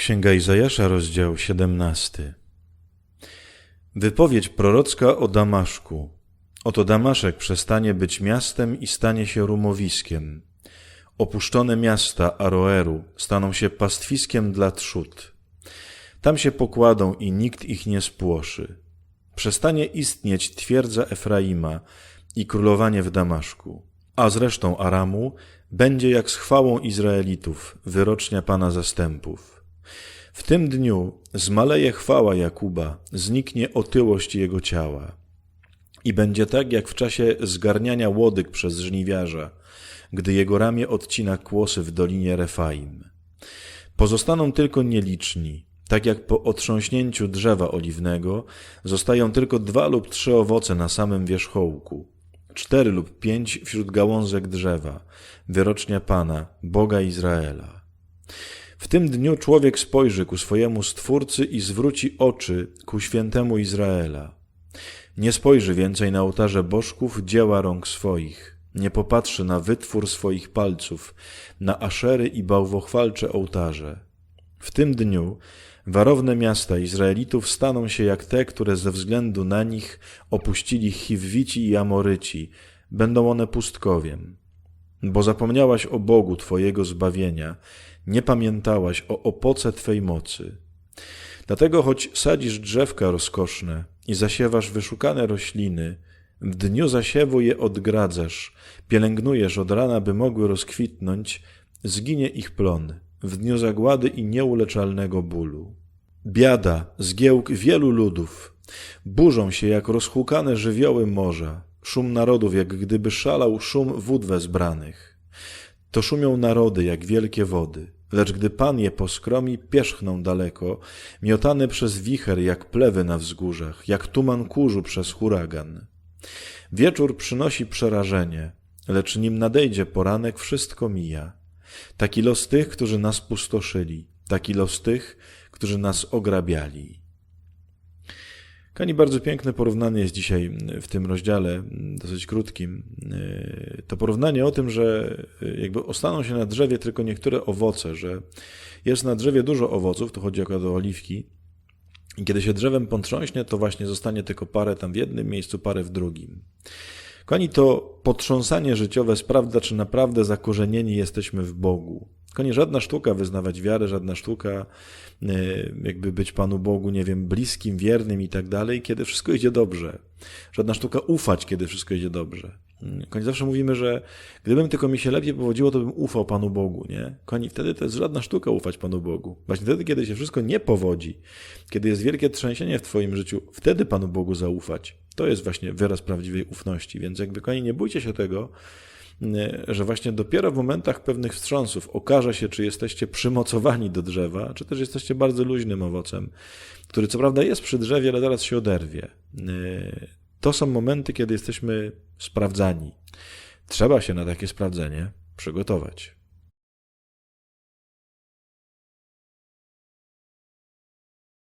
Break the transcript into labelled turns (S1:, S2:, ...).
S1: Księga Izajasza, rozdział 17. Wypowiedź prorocka o Damaszku. Oto Damaszek przestanie być miastem i stanie się rumowiskiem. Opuszczone miasta Aroeru staną się pastwiskiem dla trzód. Tam się pokładą i nikt ich nie spłoszy. Przestanie istnieć twierdza Efraima i królowanie w Damaszku. A zresztą Aramu będzie jak z chwałą Izraelitów, wyrocznia Pana zastępów. W tym dniu zmaleje chwała Jakuba, zniknie otyłość jego ciała. I będzie tak, jak w czasie zgarniania łodyg przez żniwiarza, gdy jego ramię odcina kłosy w dolinie Refaim. Pozostaną tylko nieliczni, tak jak po otrząśnięciu drzewa oliwnego zostają tylko dwa lub trzy owoce na samym wierzchołku, cztery lub pięć wśród gałązek drzewa, wyrocznia Pana, Boga Izraela. W tym dniu człowiek spojrzy ku swojemu Stwórcy i zwróci oczy ku świętemu Izraela. Nie spojrzy więcej na ołtarze bożków dzieła rąk swoich, nie popatrzy na wytwór swoich palców, na aszery i bałwochwalcze ołtarze. W tym dniu warowne miasta Izraelitów staną się jak te, które ze względu na nich opuścili Chiwwici i Amoryci, będą one pustkowiem. Bo zapomniałaś o Bogu Twojego zbawienia, nie pamiętałaś o opoce Twej mocy. Dlatego choć sadzisz drzewka rozkoszne i zasiewasz wyszukane rośliny, w dniu zasiewu je odgradzasz, pielęgnujesz od rana, by mogły rozkwitnąć, zginie ich plon w dniu zagłady i nieuleczalnego bólu. Biada, zgiełk wielu ludów, burzą się jak rozhukane żywioły morza, szum narodów, jak gdyby szalał szum wód wezbranych. To szumią narody jak wielkie wody, lecz gdy Pan je poskromi, pierzchną daleko, miotane przez wicher jak plewy na wzgórzach, jak tuman kurzu przez huragan. Wieczór przynosi przerażenie, lecz nim nadejdzie poranek, wszystko mija. Taki los tych, którzy nas pustoszyli, taki los tych, którzy nas ograbiali. Kani bardzo piękne porównanie jest dzisiaj w tym rozdziale, dosyć krótkim. To porównanie o tym, że jakby ostaną się na drzewie tylko niektóre owoce, że jest na drzewie dużo owoców, to chodzi akurat o oliwki, i kiedy się drzewem potrząśnie, to właśnie zostanie tylko parę tam w jednym miejscu, parę w drugim. Koni to potrząsanie życiowe sprawdza, czy naprawdę zakorzenieni jesteśmy w Bogu. Tylko nie żadna sztuka wyznawać wiarę, żadna sztuka e, jakby być Panu Bogu, nie wiem, bliskim, wiernym i tak dalej, kiedy wszystko idzie dobrze. Żadna sztuka ufać, kiedy wszystko idzie dobrze. Koni zawsze mówimy, że gdybym tylko mi się lepiej powodziło, to bym ufał Panu Bogu, nie? Koni wtedy to jest żadna sztuka ufać Panu Bogu. Właśnie wtedy, kiedy się wszystko nie powodzi, kiedy jest wielkie trzęsienie w Twoim życiu, wtedy Panu Bogu zaufać. To jest właśnie wyraz prawdziwej ufności. Więc jakby koni, nie bójcie się tego, że właśnie dopiero w momentach pewnych wstrząsów okaże się, czy jesteście przymocowani do drzewa, czy też jesteście bardzo luźnym owocem, który co prawda jest przy drzewie, ale zaraz się oderwie. To są momenty, kiedy jesteśmy sprawdzani. Trzeba się na takie sprawdzenie przygotować.